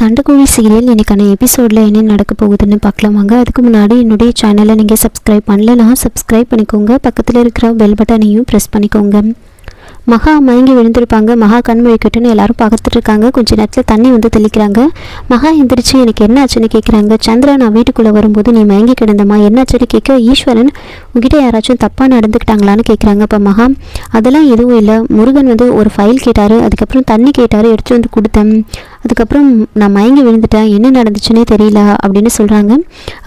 சண்டைக்கோழி serial இன்றைக்கான எபிசோடில் என்ன நடக்க போகுதுன்னு பார்க்கலாம் வாங்க. அதுக்கு முன்னாடி என்னுடைய சேனலை நீங்கள் சப்ஸ்கிரைப் பண்ணலனா சப்ஸ்கிரைப் பண்ணிக்கோங்க. பக்கத்தில் இருக்கிற பெல் பட்டனையும் ப்ரெஸ் பண்ணிக்கோங்க. மகா மயங்கி விழுந்திருப்பாங்க. மகா கண்மொழிக்கட்டுன்னு எல்லாரும் பார்த்துட்டு இருக்காங்க. கொஞ்ச நேரத்தில் தண்ணி வந்து தெளிக்கிறாங்க. மகா எந்திரிச்சு எனக்கு என்ன ஆச்சுன்னு கேட்குறாங்க சந்திரா நான் வீட்டுக்குள்ளே வரும்போது நீ மயங்கி கிடந்தம்மா. என்னாச்சுன்னு கேட்க ஈஸ்வரன் உங்ககிட்ட யாராச்சும் தப்பாக நடந்துக்கிட்டாங்களான்னு கேட்குறாங்க அப்போ மகா. அதெல்லாம் எதுவும் இல்லை. முருகன் வந்து ஒரு ஃபைல் கேட்டார். அதுக்கப்புறம் தண்ணி கேட்டார். எடுத்து வந்து கொடுத்தேன். அதுக்கப்புறம் நான் மயங்கி விழுந்துட்டேன். என்ன நடந்துச்சுன்னே தெரியல அப்படின்னு சொல்கிறாங்க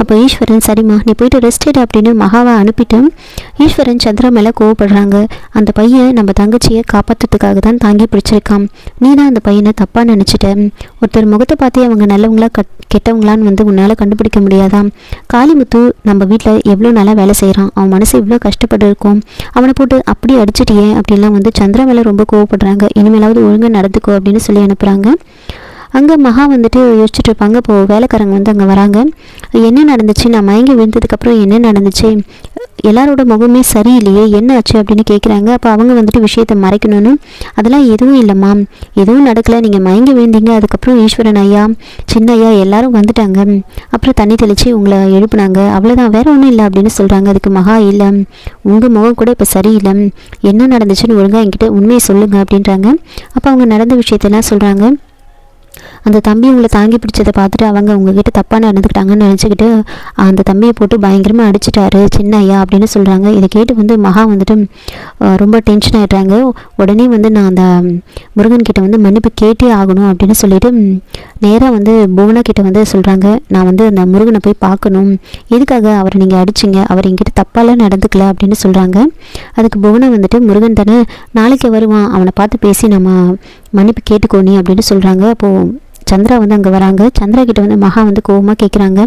அப்போ ஈஸ்வரன் சரிம்மா நீ போயிட்டு ரெஸ்ட் எடு அப்படின்னு மகாவை அனுப்பிட்டு ஈஸ்வரன் சந்திரா மேலே கோவப்படுறாங்க. அந்த பையன் நம்ம தங்கச்சியை காப்பாற்றுறதுக்காக தான் தாங்கி பிடிச்சிருக்கான். நீ தான் அந்த பையனை தப்பாக நினச்சிட்ட. ஒருத்தர் முகத்தை பார்த்தே அவங்க நல்லவங்களா கட் கெட்டவங்களான்னு வந்து உன்னால் கண்டுபிடிக்க முடியாதா காளிமுத்து நம்ம வீட்டில் எவ்வளோ நாளாக வேலை செய்கிறான் அவன் மனசு இவ்வளோ கஷ்டப்பட்டு இருக்கும். அவனை போட்டு அப்படி அடிச்சிட்டியே அப்படின்லாம் வந்து சந்திரா மேலே ரொம்ப கோவப்படுறாங்க. இனிமேலாவது ஒழுங்காக நடந்துக்கோ அப்படின்னு சொல்லி அனுப்புகிறாங்க அங்கே மகா வந்துட்டு யோசிச்சுட்டு இருப்பாங்க. இப்போ வேலைக்காரங்க வந்து அங்கே வராங்க. என்ன நடந்துச்சு? நான் மயங்கி விழுந்ததுக்கப்புறம் என்ன நடந்துச்சு? எல்லாரோட முகமே சரியில்லையே. என்ன ஆச்சு அப்படின்னு கேட்குறாங்க அப்போ அவங்க வந்துட்டு விஷயத்தை மறைக்கணும்னு. அதெல்லாம் எதுவும் இல்லைம்மா. எதுவும் நடக்கலை. நீங்கள் மயங்கி விழுந்தீங்க. அதுக்கப்புறம் ஈஸ்வரன் ஐயா சின்ன ஐயா எல்லாரும் வந்துட்டாங்க. அப்புறம் தண்ணி தெளித்து உங்களை எழுப்புனாங்க. அவ்வளோதான் வேற ஒன்றும் இல்லை அப்படின்னு சொல்கிறாங்க அதுக்கு மகா இல்லை. உங்கள் முகம் கூட இப்போ சரியில்லை. என்ன நடந்துச்சுன்னு ஒழுங்காக என்கிட்ட உண்மையை சொல்லுங்கள் அப்படின்றாங்க. அப்போ அவங்க நடந்த விஷயத்தெல்லாம் சொல்கிறாங்க அந்த தம்பி உங்களை தாங்கி பிடிச்சதை பார்த்துட்டு அவங்க உங்ககிட்ட தப்பாக நடந்துக்கிட்டாங்கன்னு நினச்சிக்கிட்டு அந்த தம்பியை போட்டு பயங்கரமாக அடிச்சிட்டாரு சின்ன ஐயா அப்படின்னு சொல்கிறாங்க இதை கேட்டு வந்து மகா வந்துட்டு ரொம்ப டென்ஷன் ஆகிடுறாங்க உடனே வந்து நான் அந்த முருகன் கிட்ட வந்து மன்னிப்பு கேட்டே ஆகணும் அப்படின்னு சொல்லிட்டு நேராக வந்து புவனா கிட்ட வந்து சொல்கிறாங்க நான் வந்து அந்த முருகனை போய் பார்க்கணும். எதுக்காக அவரை நீங்கள் அடிச்சிங்க? அவர் என்கிட்ட தப்பாலாம் நடந்துக்கல அப்படின்னு சொல்கிறாங்க அதுக்கு புவனை வந்துட்டு முருகன் தானே நாளைக்கு வருவான். அவனை பார்த்து பேசி நம்ம மன்னிப்பு கேட்டுக்கோனி அப்படின்னு சொல்கிறாங்க அப்போது சந்திரா வந்து அங்கே வராங்க. சந்திரா கிட்ட வந்து மகா வந்து கோவமாக கேட்குறாங்க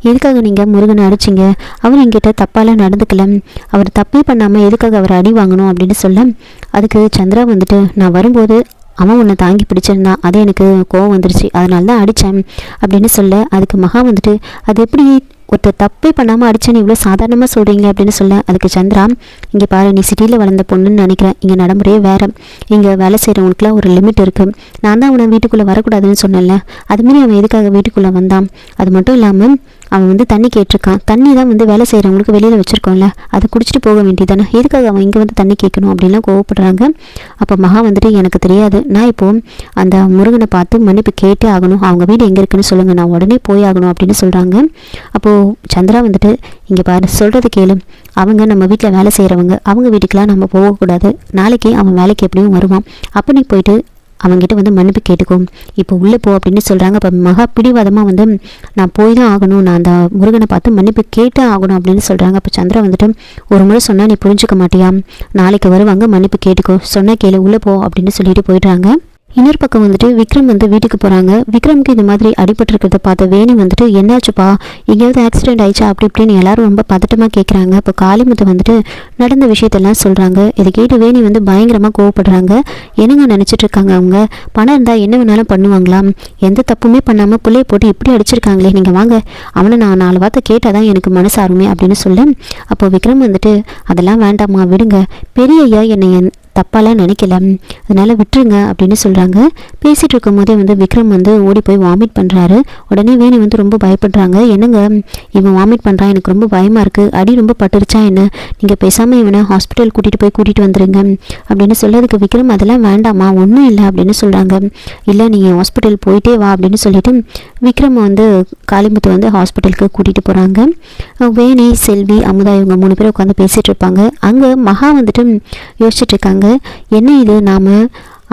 எதுக்காக நீங்கள் முருகனை அடிச்சிங்க? அவர் என்கிட்ட தப்பாலாம் நடந்துக்கல. அவர் தப்பே பண்ணாமல் எதுக்காக அவர் அடி வாங்கணும் அப்படின்னு சொல்ல. அதுக்கு சந்திரா வந்துட்டு நான் வரும்போது அவன் உன்னை தாங்கி பிடிச்சிருந்தான். அது எனக்கு கோவம் வந்துருச்சு. அதனால தான் அடித்தேன் அப்படின்னு சொல்ல. அதுக்கு மகா வந்துட்டு அது எப்படி ஒருத்தர் தப்பே பண்ணாமல் அடிச்சேன்னு இவ்வளோ சாதாரணமாக சொல்கிறீங்க அப்படின்னு சொல்ல அதுக்கு சந்திரா இங்கே பாரு நீ சிட்டியில் வளர்ந்த பொண்ணுன்னு நினைக்கிறேன். இங்கே நடைமுறையே வேறு. இங்கே வேலை செய்கிறவங்களுக்குலாம் ஒரு லிமிட் இருக்குது நான் தான் அவனை வீட்டுக்குள்ளே வரக்கூடாதுன்னு சொன்னேன்ல. அதுமாரி அவன் எதுக்காக வீட்டுக்குள்ளே வந்தான்? அது மட்டும் இல்லாமல் அவன் வந்து தண்ணி கேட்டிருக்கான். தண்ணி தான் வந்து வேலை செய்கிறவங்களுக்கு வெளியில் வச்சுருக்கோம்ல. அதை குடிச்சிட்டு போக வேண்டியதானே எதுக்காக அவன் இங்கே வந்து தண்ணி கேட்கணும் அப்படின்லாம் கோவப்படுறாங்க. அப்போ மகா வந்துட்டு எனக்கு தெரியாது. நான் இப்போ அந்த முருகனை பார்த்து மன்னிப்பு கேட்டே ஆகணும். அவங்க வீடு எங்கே இருக்குன்னு சொல்லுங்கள் நான் உடனே போய் ஆகணும் அப்படின்னு சொல்கிறாங்க அப்போது சந்திரா வந்துட்டு இங்கே பாரு சொல்கிறது கேளு. அவங்க நம்ம வீட்டில் வேலை செய்கிறவங்க அவங்க வீட்டுக்கெலாம் நம்ம போகக்கூடாது. நாளைக்கு அவன் வேலைக்கு எப்படியும் வருவான். அப்போ நீ போயிட்டு அவங்ககிட்ட வந்து மன்னிப்பு கேட்டுக்கோ. இப்போ உள்ளே போ அப்படின்னு சொல்கிறாங்க அப்போ மகா பிடிவாதமாக வந்து நான் போய் தான் ஆகணும். நான் அந்த முருகனை பார்த்து மன்னிப்பு கேட்டே ஆகணும் அப்படின்னு சொல்கிறாங்க அப்போ சந்திரா வந்துட்டு ஒரு முறை சொன்னால் நீ புரிஞ்சுக்க மாட்டியா? நாளைக்கு வருவாங்க. மன்னிப்பு கேட்டுக்கோ. சொன்ன கேளு. உள்ளே போ அப்படின்னு சொல்லிட்டு போயிடுறாங்க. இன்னொரு பக்கம் வந்துட்டு விக்ரம் வந்து வீட்டுக்கு போகிறாங்க விக்ரம்க்கு இந்த மாதிரி அடிபட்டிருக்கிறத பார்த்த வேணி வந்துட்டு என்னாச்சுப்பா? எங்கேயாவது ஆக்சிடென்ட் ஆயிடுச்சா? அப்படி இப்படின்னு எல்லாரும் ரொம்ப பதட்டமாக கேட்குறாங்க இப்போ காளிமுத்து வந்துட்டு நடந்த விஷயத்தெல்லாம் சொல்கிறாங்க இதை கேட்டு வேணி வந்து பயங்கரமாக கோவப்படுறாங்க. என்னங்க நினச்சிட்டு இருக்காங்க அவங்க? பணம் இருந்தால் என்ன வேணாலும் பண்ணுவாங்களாம். எந்த தப்புமே பண்ணாமல் பிள்ளையை போட்டு இப்படி அடிச்சிருக்காங்களே. நீங்கள் வாங்க. அவனை நான் நாலு வார்த்தை கேட்டால் தான் எனக்கு மனசு அப்படின்னு சொல்ல. அப்போ விக்ரம் வந்துட்டு அதெல்லாம் வேண்டாம்மா விடுங்க. பெரிய ஐயா என்னை என் தப்பாலாம் நினைக்கல. அதனால் விட்டுருங்க அப்படின்னு சொல்கிறாங்க பேசிகிட்டு இருக்கும் போதே வந்து விக்ரம் வந்து ஓடி போய் வாமிட் பண்ணுறாரு உடனே வேணி வந்து ரொம்ப பயப்படுறாங்க. என்னங்க இவன் வாமிட் பண்ணுறான் எனக்கு ரொம்ப பயமாக இருக்குது அடி ரொம்ப பட்டுருச்சா என்ன? நீங்கள் பேசாமல் இவனை ஹாஸ்பிட்டல் கூட்டிகிட்டு போய் கூட்டிகிட்டு வந்துடுங்க அப்படின்னு சொல்லதுக்கு விக்ரம் அதெல்லாம் வேண்டாம்மா ஒன்றும் இல்லை அப்படின்னு சொல்கிறாங்க இல்லை நீங்கள் ஹாஸ்பிட்டல் போயிட்டே வா அப்படின்னு சொல்லிட்டு விக்ரம் வந்து காளிமுத்து வந்து ஹாஸ்பிட்டலுக்கு கூட்டிகிட்டு போகிறாங்க வேணி செல்வி அமுதா இவங்க மூணு பேர் உட்காந்து பேசிகிட்டு இருப்பாங்க. அங்கே மகா வந்துட்டு யோசிச்சுட்டு இருக்காங்க. என்ன இது? நாம்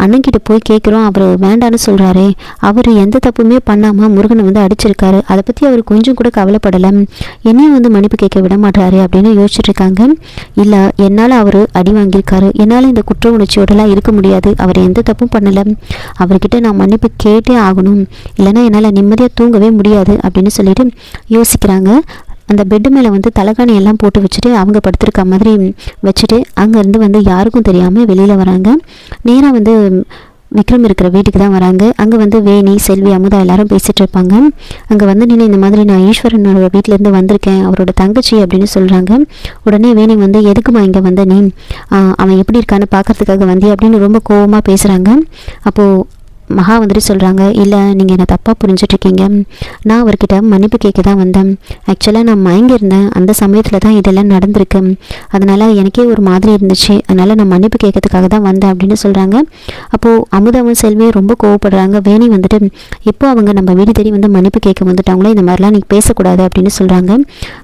அண்ணன்கிட்ட போய் கேட்குறோம் அவர் வேண்டான்னு சொல்கிறாரே அவர் எந்த தப்புமே பண்ணாமல் முருகனை வந்து அடிச்சிருக்காரு. அதை பற்றி அவர் கொஞ்சம் கூட கவலைப்படலை. என்னையும் வந்து மன்னிப்பு கேட்க விட மாட்டாரு அப்படின்னு யோசிச்சுட்டு இருக்காங்க இல்லை என்னால் அவர் அடி வாங்கியிருக்காரு. என்னால் இந்த குற்ற உணர்ச்சியோடலாம் இருக்க முடியாது. அவர் எந்த தப்பும் பண்ணலை. அவர்கிட்ட நான் மன்னிப்பு கேட்டே ஆகணும். இல்லைன்னா என்னால் நிம்மதியாக தூங்கவே முடியாது அப்படின்னு சொல்லிட்டு யோசிக்கிறாங்க. அந்த பெட்டு மேலே வந்து தலைகாணி எல்லாம் போட்டு வச்சுட்டு அவங்க படுத்திருக்க மாதிரி வச்சுட்டு அங்கேருந்து வந்து யாருக்கும் தெரியாமல் வெளியில் வராங்க. நேராக வந்து விக்ரம் இருக்கிற வீட்டுக்கு தான் வராங்க. அங்கே வந்து வேணி செல்வி அமுதா எல்லாரும் பேசிகிட்டு இருப்பாங்க. அங்கே வந்து நின்று இந்த மாதிரி நான் ஈஸ்வரனோட வீட்டிலேருந்து வந்திருக்கேன். அவரோட தங்கச்சி அப்படின்னு சொல்கிறாங்க உடனே வேணி வந்து எதுக்குமா இங்கே வந்த நீ? அவன் எப்படி இருக்கான்னு பார்க்கறதுக்காக வந்தி அப்படின்னு ரொம்ப கோவமாக பேசுகிறாங்க அப்போது மகா வந்துட்டு சொல்கிறாங்க இல்லை நீங்கள் என்னை தப்பாக புரிஞ்சிட்ருக்கீங்க. நான் அவர்கிட்ட மன்னிப்பு கேட்க தான் வந்தேன். ஆக்சுவலாக நான் மயங்கியிருந்தேன். அந்த சமயத்தில் தான் இதெல்லாம் நடந்திருக்கு. அதனால் எனக்கே ஒரு மாதிரி இருந்துச்சு. அதனால் நான் மன்னிப்பு கேட்கறதுக்காக தான் வந்தேன் அப்படின்னு சொல்கிறாங்க அப்போது அமுதாவும் செல்வியும் ரொம்ப கோவப்படுறாங்க. வேணி வந்துட்டு இப்போ அவங்க நம்ம வீடு தேடி வந்து மன்னிப்பு கேட்க வந்துட்டாங்களோ இந்த மாதிரிலாம் நீங்கள் பேசக்கூடாது அப்படின்னு சொல்கிறாங்க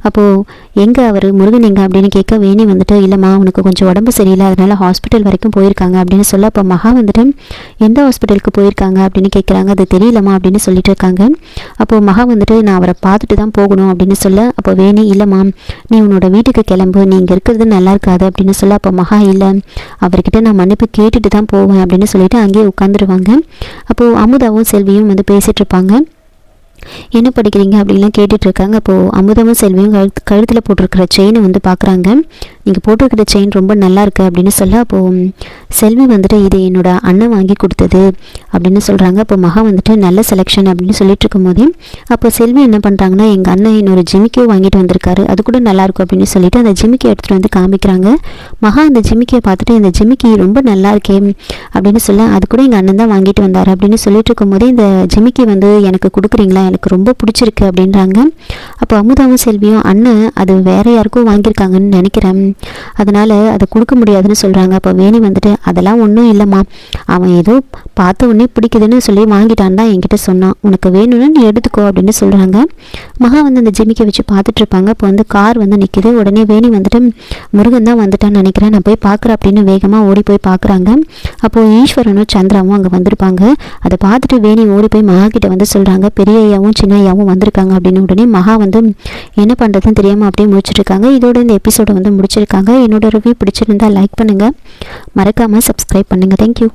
அப்போது எங்கே அவர்? முருகன் எங்கே? அப்படின்னு கேட்க வேணி வந்துட்டு இல்லைம்மா உனக்கு கொஞ்சம் உடம்பு சரியில்லை. அதனால் ஹாஸ்பிட்டல் வரைக்கும் போயிருக்காங்க அப்படின்னு சொல்ல அப்போ மகா வந்துட்டு எந்த ஹாஸ்பிட்டலுக்கு போயிருக்காங்க? அப்படின்னு கேட்குறாங்க அது தெரியலம்மா அப்படின்னு சொல்லிட்டு இருக்காங்க. அப்போது மகா வந்துட்டு நான் அவரை பார்த்துட்டு தான் போகணும் அப்படின்னு சொல்ல அப்போ வேணி இல்லைம்மா. நீ உன்னோட வீட்டுக்கு கிளம்பு. நீ இங்கே இருக்கிறது நல்லா இருக்காது அப்படின்னு சொல்ல அப்போ மகா இல்லை. அவர்கிட்ட நான் மன்னிப்பு கேட்டுட்டு தான் போவேன் அப்படின்னு சொல்லிட்டு அங்கேயே உட்காந்துருவாங்க. அப்போது அமுதாவும் செல்வியும் வந்து பேசிகிட்டு இருப்பாங்க. என்ன படிக்கிறீங்க? அப்படின்லாம் கேட்டுட்ருக்காங்க அப்போது அமுதமும் செல்வியும் கழுத்து கழுத்தில் போட்டிருக்கிற செயினை வந்து பார்க்குறாங்க நீங்கள் போட்டிருக்கிற செயின் ரொம்ப நல்லா இருக்குது அப்படின்னு சொல்ல அப்போது செல்வி வந்துட்டு இது என்னோட அண்ணன் வாங்கி கொடுத்தது அப்படின்னு சொல்கிறாங்க அப்போ மகா வந்துட்டு நல்ல செலெக்ஷன் அப்படின்னு சொல்லிட்டு இருக்கும் போதே அப்போ செல்வி என்ன பண்ணுறாங்கன்னா எங்கள் அண்ணன் இன்னொரு ஜிமிக்கியோ வாங்கிட்டு வந்திருக்காரு. அது கூட நல்லாயிருக்கும் அப்படின்னு சொல்லிட்டு அந்த ஜிமிக்கி எடுத்துகிட்டு வந்து காமிக்கிறாங்க. மகா அந்த ஜிமிக்கியை பார்த்துட்டு இந்த ஜிமிக்கி ரொம்ப நல்லா இருக்கே அப்படின்னு சொல்ல அது கூட எங்கள் அண்ணன் தான் வாங்கிட்டு வந்தார் அப்படின்னு சொல்லிட்டு இருக்கும்போதே இந்த ஜிமிக்கி வந்து எனக்கு கொடுக்குறீங்களா? எனக்கு ரொம்ப பிடிச்சிருக்கு அப்படின்றாங்க. அப்போ அமுதாவும் செல்வியும் அண்ணன் அது வேற யாருக்கும் வாங்கியிருக்காங்கன்னு நினைக்கிறேன். அதனால் அதை கொடுக்க முடியாதுன்னு சொல்கிறாங்க அப்போ வேணி வந்துட்டு அதெல்லாம் ஒன்றும் இல்லைம்மா. அவன் ஏதோ பார்த்த உடனே பிடிக்குதுன்னு சொல்லி வாங்கிட்டான் தான் என்கிட்ட சொன்னான். உனக்கு வேணும்னு நீ எடுத்துக்கோ அப்படின்னு சொல்கிறாங்க மகா வந்து அந்த ஜிமிக்கை வச்சு பார்த்துட்டு இருப்பாங்க. அப்போ வந்து கார் வந்து நிற்கிது உடனே வேணி வந்துட்டு முருகன் தான் வந்துட்டான்னு நினைக்கிறேன். நான் போய் பார்க்குறேன் அப்படின்னு வேகமாக ஓடி போய் பார்க்குறாங்க. அப்போது ஈஸ்வரனும் சந்திராவும் அங்கே வந்திருப்பாங்க. அதை பார்த்துட்டு வேணி ஓடி போய் மகா கிட்ட வந்து சொல்கிறாங்க பெரிய ஐயாவும் சின்ன ஐயாவும் வந்திருக்காங்க அப்படின்னு உடனே மகா வந்து என்ன பண்ணுறதுன்னு தெரியாமல் அப்படியே முடிச்சிருக்காங்க இதோட இந்த எபிசோடை வந்து முடிச்சிருக்காங்க என்னோட ரிவ்யூ பிடிச்சிருந்தா லைக் பண்ணுங்கள் மறக்காமல் சப்ஸ்கிரைப் பண்ணுங்கள் தேங்க்யூ